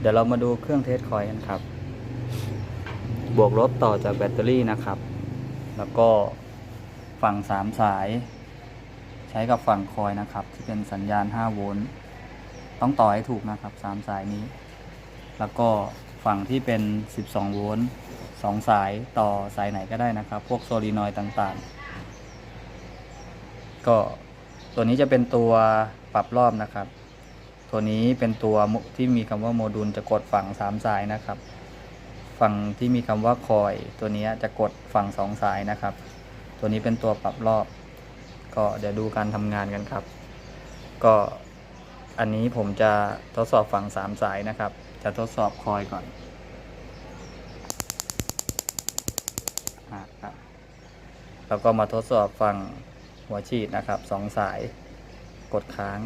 เดี๋ยวเรามาดูเครื่องเทสคอยกันครับ บวกลบต่อจากแบตเตอรี่นะครับ แล้วก็ฝั่ง 3 สาย ใช้กับฝั่งคอยนะครับ ที่เป็นสัญญาณ 5 โวลต์ต้องต่อให้ถูกนะครับ 3 สายนี้ แล้วก็ฝั่งที่เป็น 12 โวลต์2สายต่อสายไหนก็ได้นะครับ พวกโซลีนอยต่างๆ ก็ตัวนี้จะเป็นตัวปรับรอบนะครับ ตัวนี้เป็นตัวที่มีคำว่าโมดูลจะกดฝั่ง3สายนะครับ ฝั่งที่มีคำว่าคอย ตัวนี้จะกดฝั่ง2สายนะครับ ตัวนี้เป็นตัวปรับรอบ ก็เดี๋ยวดูการทำงานกันครับ ก็อันนี้ผมจะทดสอบฝั่ง3สายนะครับ จะทดสอบคอยก่อนครับแล้วก็มาทดสอบฝั่งหัวฉีดนะครับ2สายกดค้าง